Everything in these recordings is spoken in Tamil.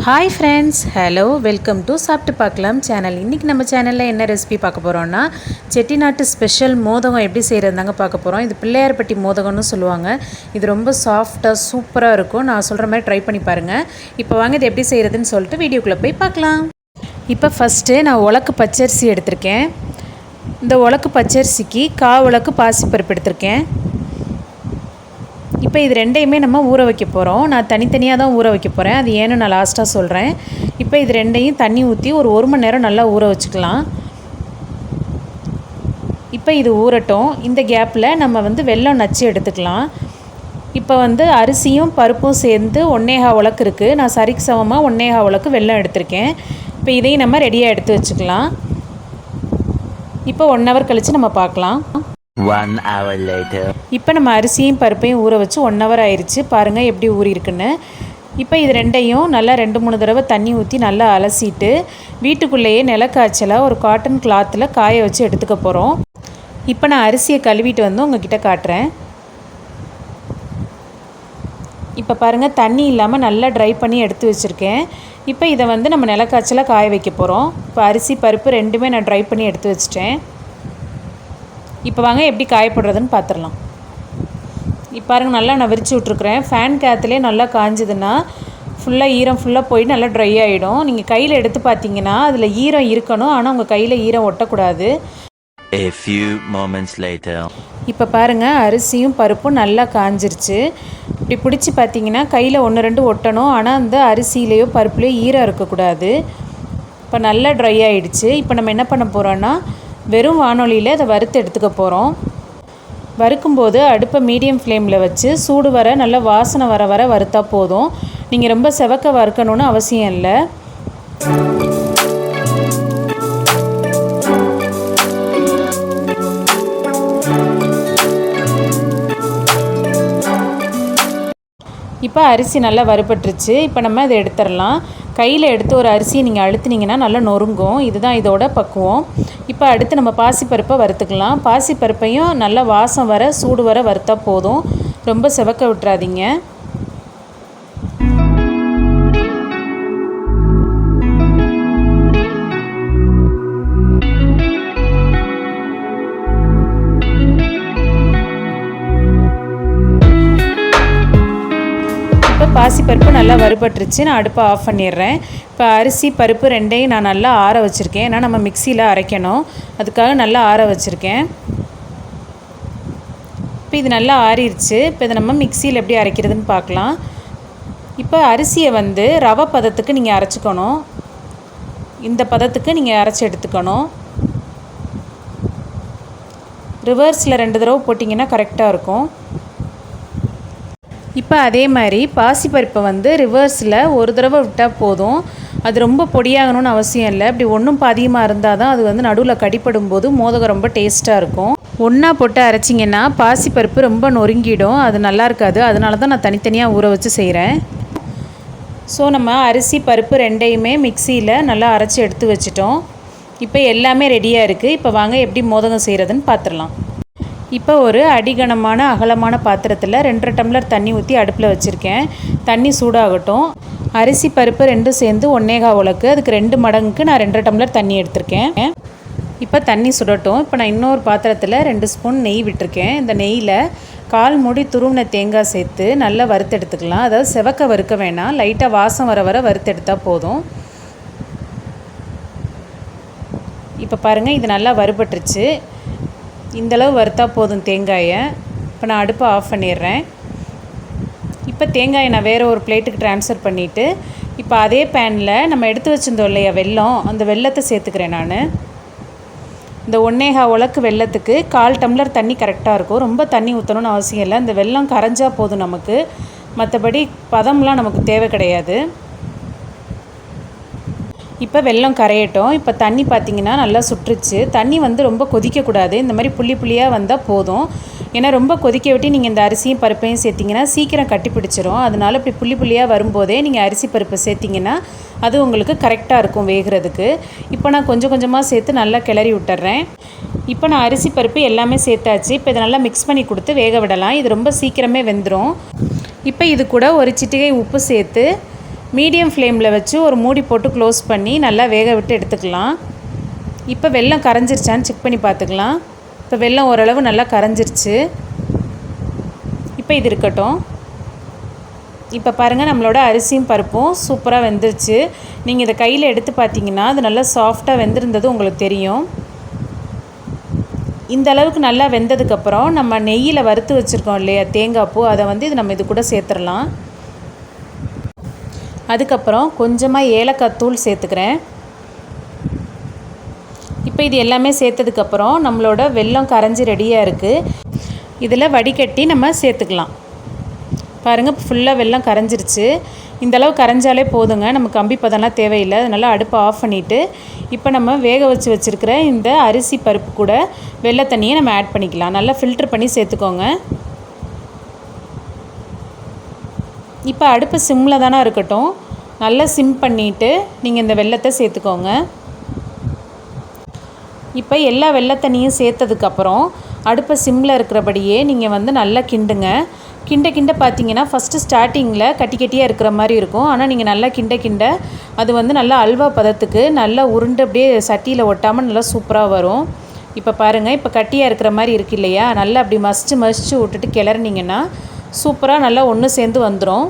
Hi friends hello welcome to சாப்பிட்டு பார்க்கலாம் சேனல் இன்றைக்கி நம்ம சேனலில் என்ன ரெசிபி பார்க்க போகிறோன்னா செட்டிநாட்டு ஸ்பெஷல் மோதகம் எப்படி செய்கிறதாங்க பார்க்க போகிறோம் இது பிள்ளையார்பட்டி மோதகம்னு சொல்லுவாங்க. இது ரொம்ப சாஃப்டாக சூப்பராக இருக்கும். நான் சொல்கிற மாதிரி ட்ரை பண்ணி பாருங்கள் இப்போ வாங்க இது எப்படி செய்கிறதுன்னு சொல்லிட்டு வீடியோக்குள்ளே போய் பார்க்கலாம். இப்போ ஃபஸ்ட்டு நான் உலக்கு பச்சரிசி எடுத்திருக்கேன். இந்த உலக்கு பச்சரிசிக்கு கா உலக்கு பாசிப்பருப்பு எடுத்திருக்கேன். இப்போ இது ரெண்டையுமே நம்ம ஊற வைக்க போகிறோம் நான் தனித்தனியாக தான் ஊற வைக்க போகிறேன் அது ஏன்னு நான் லாஸ்ட்டாக சொல்கிறேன் இப்போ இது ரெண்டையும் தண்ணி ஊற்றி ஒரு ஒரு மணி நேரம் நல்லா ஊற வச்சுக்கலாம். இப்போ இது ஊறட்டும். இந்த கேப்பில் நம்ம வந்து வெல்லம் நச்சு எடுத்துக்கலாம். இப்போ வந்து அரிசியும் பருப்பும் சேர்ந்து ஒன்னேகா உலக்கு இருக்குது நான் சரிக்கு சமமாக ஒன்னேகா உலக்கு வெல்லம் எடுத்திருக்கேன். இப்போ இதையும் நம்ம ரெடியாக எடுத்து வச்சுக்கலாம். இப்போ ஒன் ஹவர் கழித்து நம்ம பார்க்கலாம். One hour later. இப்போ நம்ம அரிசியும் பருப்பையும் ஊற வச்சு ஒன் ஹவர் ஆயிடுச்சு பாருங்கள் எப்படி ஊறியிருக்குன்னு இப்போ இது ரெண்டையும் நல்லா ரெண்டு மூணு தடவை தண்ணி ஊற்றி நல்லா அலசிட்டு வீட்டுக்குள்ளேயே நிலக்காய்ச்சலாக ஒரு காட்டன் கிளாத்தில் காய வச்சு எடுத்துக்க போகிறோம் இப்போ நான் அரிசியை கழுவிட்டு வந்து உங்ககிட்ட காட்டுறேன். இப்போ பாருங்கள் தண்ணி இல்லாமல் நல்லா ட்ரை பண்ணி எடுத்து வச்சுருக்கேன். இப்போ இதை வந்து நம்ம நிலக்காய்ச்சலாக காய வைக்க போகிறோம் இப்போ அரிசி பருப்பு ரெண்டுமே நான் ட்ரை பண்ணி எடுத்து வச்சிட்டேன். இப்போ வாங்க எப்படி காயப்படுறதுன்னு பார்த்துடலாம். இப்போ பாருங்கள் நல்லா நான் விரித்து விட்ருக்குறேன் ஃபேன் காற்றுலேயே நல்லா காஞ்சதுன்னா ஃபுல்லாக ஈரம் ஃபுல்லாக போய் நல்லா ட்ரை ஆகிடும் நீங்கள் கையில் எடுத்து பார்த்தீங்கன்னா அதில் ஈரம் இருக்கணும். ஆனால் உங்கள் கையில் ஈரம் ஒட்டக்கூடாது. A few moments later. இப்போ பாருங்கள் அரிசியும் பருப்பும் நல்லா காஞ்சிருச்சு. இப்படி பிடிச்சி பார்த்தீங்கன்னா கையில் ஒன்று ரெண்டு ஒட்டணும். ஆனால் அந்த அரிசியிலையோ பருப்புலையோ ஈரம் இருக்கக்கூடாது. இப்போ நல்லா ட்ரை ஆகிடுச்சு இப்போ நம்ம என்ன பண்ண போகிறோன்னா வெறும் வானொலியில் அதை வறுத்து எடுத்துக்க போகிறோம் வறுக்கும்போது அடுப்பை மீடியம் ஃப்ளேமில் வச்சு சூடு வர நல்லா வாசனை வர வர வறுத்தா போதும். நீங்கள் ரொம்ப செவக்க வறுக்கணும்னு அவசியம் இல்லை. இப்போ அரிசி நல்லா வறுபட்டுருச்சு. இப்போ நம்ம இதை எடுத்துடலாம். கையில் எடுத்து ஒரு அரிசியை நீங்கள் அழுத்துனீங்கன்னா நல்லா நொறுங்கும். இதுதான் இதோட பக்குவம். இப்போ அடுத்து நம்ம பாசிப்பருப்பை வறுத்துக்கலாம். பாசிப்பருப்பையும் நல்லா வாசம் வர சூடு வர வறுத்தா போதும். ரொம்ப செவக்க விட்டுறாதீங்க. பாசி பருப்பு நல்லா வறுபட்டுருச்சு. நான் அடுப்பை ஆஃப் பண்ணிடுறேன். இப்போ அரிசி பருப்பு ரெண்டையும் நான் நல்லா ஆற வச்சுருக்கேன். ஏன்னா நம்ம மிக்சியில் அரைக்கணும். அதுக்காக நல்லா ஆற வச்சுருக்கேன். இப்போ இது நல்லா ஆறிடுச்சு இப்போ இதை நம்ம மிக்சியில் எப்படி அரைக்கிறதுன்னு பார்க்கலாம். இப்போ அரிசியை வந்து ரவை பதத்துக்கு நீங்கள் அரைச்சிக்கணும். இந்த பதத்துக்கு நீங்கள் அரைச்சி எடுத்துக்கணும். ரிவர்ஸில் ரெண்டு தடவை போட்டிங்கன்னா கரெக்டாக இருக்கும். இப்போ அதே மாதிரி பாசிப்பருப்பை வந்து ரிவர்ஸில் ஒரு தடவை விட்டால் போதும். அது ரொம்ப பொடியாகணும்னு அவசியம் இல்லை. இப்படி ஒன்றும் பாதியமாக இருந்தால் தான் அது வந்து நடுவில் கடிப்படும் போது மோதகம் ரொம்ப டேஸ்ட்டாக இருக்கும். ஒன்றா போட்டு அரைச்சிங்கன்னா பாசிப்பருப்பு ரொம்ப நொறுங்கிடும். அது நல்லா இருக்காது. அதனால தான் நான் தனித்தனியாக ஊற வச்சு செய்கிறேன். ஸோ நம்ம அரிசி பருப்பு ரெண்டையுமே மிக்சியில் நல்லா அரைச்சி எடுத்து வச்சிட்டோம். இப்போ எல்லாமே ரெடியாக இருக்குது இப்போ வாங்க எப்படி மோதகம் செய்கிறதுன்னு பார்த்துடலாம். இப்போ ஒரு அடிகனமான அகலமான பாத்திரத்தில் ரெண்டரை டம்ளர் தண்ணி ஊற்றி அடுப்பில் வச்சுருக்கேன். தண்ணி சூடாகட்டும். அரிசி பருப்பு ரெண்டும் சேர்ந்து ஒன்னேகா உலக்கு. அதுக்கு ரெண்டு மடங்குக்கு நான் ரெண்டரை டம்ளர் தண்ணி எடுத்திருக்கேன். இப்போ தண்ணி சுடட்டும். இப்போ நான் இன்னொரு பாத்திரத்தில் ரெண்டு ஸ்பூன் நெய் விட்டுருக்கேன். இந்த நெய்யில் கால் மூடி துருவின தேங்காய் சேர்த்து நல்லா வறுத்தெடுத்துக்கலாம் அதாவது செவக்க வறுக்க வேணாம். லைட்டாக வாசம் வர வர வறுத்தெடுத்தால் போதும். இப்போ பாருங்கள் இது நல்லா வறுபட்டுருச்சு. இந்தளவு வறுத்தா போதும் தேங்காயை. இப்போ நான் அடுப்பை ஆஃப் பண்ணிடுறேன். இப்போ தேங்காயை நான் வேறு ஒரு பிளேட்டுக்கு ட்ரான்ஸ்ஃபர் பண்ணிவிட்டு இப்போ அதே பேனில் நம்ம எடுத்து வச்சுருந்தோம் இல்லையா வெல்லம் அந்த வெள்ளத்தை சேர்த்துக்கிறேன் நான். இந்த ஒன்னேகா உலக்கு வெள்ளத்துக்கு கால் டம்ளர் தண்ணி கரெக்டாக இருக்கும். ரொம்ப தண்ணி ஊற்றணும்னு அவசியம் இல்லை. இந்த வெல்லம் கரைஞ்சால் போதும் நமக்கு. மற்றபடி பதம்லாம் நமக்கு தேவை கிடையாது. இப்போ வெள்ளம் கரையட்டும். இப்போ தண்ணி பார்த்திங்கன்னா நல்லா சுற்றுச்சு. தண்ணி வந்து ரொம்ப கொதிக்கக்கூடாது. இந்த மாதிரி புள்ளி புள்ளியாக வந்தால் போதும். ஏன்னா ரொம்ப கொதிக்க விட்டு நீங்கள் இந்த அரிசியும் பருப்பையும் சேர்த்திங்கன்னா சீக்கிரம் கட்டி பிடிச்சிரும் அதனால இப்படி புள்ளி புள்ளியாக வரும்போதே நீங்கள் அரிசி பருப்பை சேர்த்திங்கன்னா அது உங்களுக்கு கரெக்டாக இருக்கும் வேகிறதுக்கு. இப்போ நான் கொஞ்சம் கொஞ்சமாக சேர்த்து நல்லா கிளறி விட்டுறேன். இப்போ நான் அரிசி பருப்பு எல்லாமே சேர்த்தாச்சு. இப்போ இதை நல்லா மிக்ஸ் பண்ணி கொடுத்து வேக விடலாம். இது ரொம்ப சீக்கிரமே வெந்துடும் இப்போ இது கூட ஒரு சிட்டிகை உப்பு சேர்த்து மீடியம் ஃப்ளேமில் வச்சு ஒரு மூடி போட்டு க்ளோஸ் பண்ணி நல்லா வேக விட்டு எடுத்துக்கலாம். இப்போ வெள்ளம் கரைஞ்சிருச்சான்னு செக் பண்ணி பார்த்துக்கலாம் இப்போ வெல்லம் ஓரளவு நல்லா கரைஞ்சிருச்சு. இப்போ இது இருக்கட்டும். இப்போ பாருங்கள் நம்மளோட அரிசியும் பருப்பும் சூப்பராக வெந்துருச்சு. நீங்கள் இதை கையில் எடுத்து பார்த்தீங்கன்னா அது நல்லா சாஃப்டாக வெந்திருந்தது உங்களுக்கு தெரியும். இந்த அளவுக்கு நல்லா வெந்ததுக்கப்புறம் நம்ம நெய்யில் வறுத்து வச்சுருக்கோம் இல்லையா தேங்காய் பூ அதை வந்து இது நம்ம இது கூட சேர்த்துடலாம். அதுக்கப்புறம் கொஞ்சமாக ஏலக்காய் தூள் சேர்த்துக்கிறேன். இப்போ இது எல்லாமே சேர்த்ததுக்கப்புறம் நம்மளோட வெல்லம் கரைஞ்சி ரெடியாக இருக்குது இதில் வடிகட்டி நம்ம சேர்த்துக்கலாம். பாருங்கள் ஃபுல்லாக வெல்லம் கரைஞ்சிருச்சு. இந்த அளவு கரைஞ்சாலே போதுங்க. நம்ம கம்பி பதம்லாம் தேவையில்லை. அதனால் அடுப்பை ஆஃப் பண்ணிவிட்டு இப்போ நம்ம வேக வச்சு வச்சுருக்கிற இந்த அரிசி பருப்பு கூட வெள்ளை தண்ணியை நம்ம ஆட் பண்ணிக்கலாம். நல்லா ஃபில்ட்ரு பண்ணி சேர்த்துக்கோங்க. இப்போ அடுப்பு சிம்மில் தானே இருக்கட்டும். நல்லா சிம் பண்ணிவிட்டு நீங்கள் இந்த வெள்ளத்தை சேர்த்துக்கோங்க. இப்போ எல்லா வெள்ளத்தண்ணியும் சேர்த்ததுக்கப்புறம் அடுப்பை சிம்மில் இருக்கிறபடியே நீங்கள் வந்து நல்லா கிண்டுங்க. கிண்ட கிண்ட பார்த்தீங்கன்னா ஃபஸ்ட்டு ஸ்டார்டிங்கில் கட்டி கட்டியாக இருக்கிற மாதிரி இருக்கும். ஆனால் நீங்கள் நல்லா கிண்ட கிண்ட அது வந்து நல்லா அல்வா பதத்துக்கு நல்லா உருண்டு அப்படியே சட்டியில் ஒட்டாமல் நல்லா சூப்பராக வரும். இப்போ பாருங்கள் இப்போ கட்டியாக இருக்கிற மாதிரி இருக்கு இல்லையா? நல்லா அப்படி மசிச்சு மசிச்சு விட்டுட்டு கிளறினீங்கன்னா சூப்பராக நல்லா ஒன்று சேர்ந்து வந்துடும்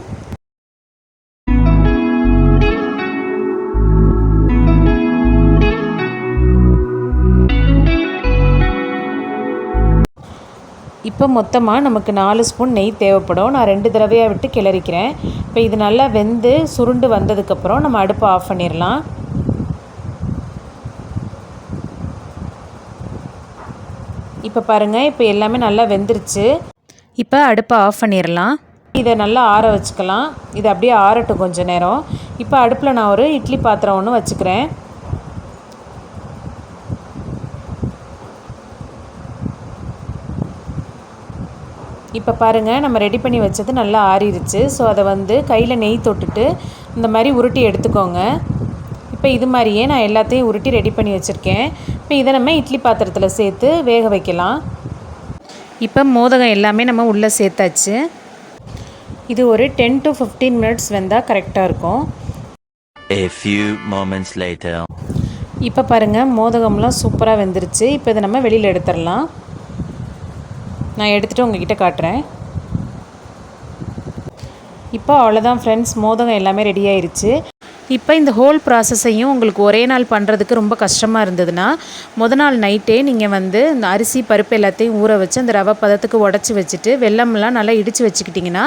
இப்போ மொத்தமாக நமக்கு நாலு ஸ்பூன் நெய் தேவைப்படும். நான் ரெண்டு தடவையாக விட்டு கிளறிக்கிறேன். இப்போ இது நல்லா வெந்து சுருண்டு வந்ததுக்கப்புறம் நம்ம அடுப்பை ஆஃப் பண்ணிடலாம் இப்போ பாருங்கள் இப்போ எல்லாமே நல்லா வெந்துருச்சு. இப்போ அடுப்பை ஆஃப் பண்ணிடலாம். இதை நல்லா ஆற வச்சுக்கலாம். இது அப்படியே ஆறட்டும் கொஞ்ச நேரம். இப்போ அடுப்பில் நான் ஒரு இட்லி பாத்திரம் ஒன்று வச்சுக்கிறேன். இப்போ பாருங்கள் நம்ம ரெடி பண்ணி வச்சது நல்லா ஆறிடுச்சு. ஸோ அதை வந்து கையில் நெய் தொட்டுட்டு இந்த மாதிரி உருட்டி எடுத்துக்கோங்க. இப்போ இது மாதிரியே நான் எல்லாத்தையும் உருட்டி ரெடி பண்ணி வச்சுருக்கேன். இப்போ இதை நம்ம இட்லி பாத்திரத்தில் சேர்த்து வேக வைக்கலாம். இப்போ மோதகம் எல்லாமே நம்ம உள்ளே சேர்த்தாச்சு. இது ஒரு டென் டு ஃபிஃப்டீன் மினிட்ஸ் வெந்தால் கரெக்டாக இருக்கும். A few moments later. இப்போ பாருங்கள் மோதகம்லாம் சூப்பராக வெந்துருச்சு. இப்போ இதை நம்ம வெளியில் எடுத்துடலாம். நான் எடுத்துகிட்டு உங்ககிட்ட காட்டுறேன். இப்போ அவ்வளோதான் ஃப்ரெண்ட்ஸ் மோதகம் எல்லாமே ரெடி ஆயிருச்சு. இப்போ இந்த ஹோல் ப்ராசஸையும் உங்களுக்கு ஒரே நாள் பண்ணுறதுக்கு ரொம்ப கஷ்டமாக இருந்ததுன்னா முத நாள் நைட்டே நீங்கள் வந்து இந்த அரிசி பருப்பு எல்லாத்தையும் ஊற வச்சு அந்த ரவை பதத்துக்கு உடச்சி வச்சுட்டு வெள்ளம்லாம் நல்லா இடித்து வச்சுக்கிட்டிங்கன்னா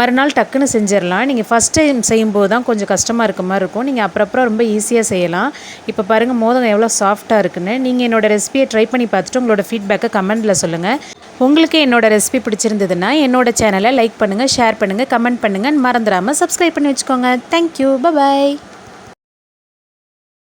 மறுநாள் டக்குன்னு செஞ்சிடலாம் நீங்கள் ஃபஸ்ட் டைம் செய்யும்போது தான் கொஞ்சம் கஷ்டமாக இருக்க மாதிரி இருக்கும். நீங்கள் அப்புறப்புறம் ரொம்ப ஈஸியாக செய்யலாம். இப்போ பாருங்கள் மோதகம் எவ்வளோ சாஃப்டாக இருக்குன்னு. நீங்கள் என்னோடய ரெசிபியை ட்ரை பண்ணி பார்த்துட்டு உங்களோட ஃபீட்பேக்கை கமெண்ட்டில் சொல்லுங்கள் உங்களுக்கு என்னோட ரெசிபி பிடிச்சிருந்ததுன்னா என்னோட சேனலை லைக் பண்ணுங்கள் ஷேர் பண்ணுங்கள் கமெண்ட் பண்ணுங்கள் மறந்துடாமல் சப்ஸ்கிரைப் பண்ணி வச்சுக்கோங்க. Thank you bye bye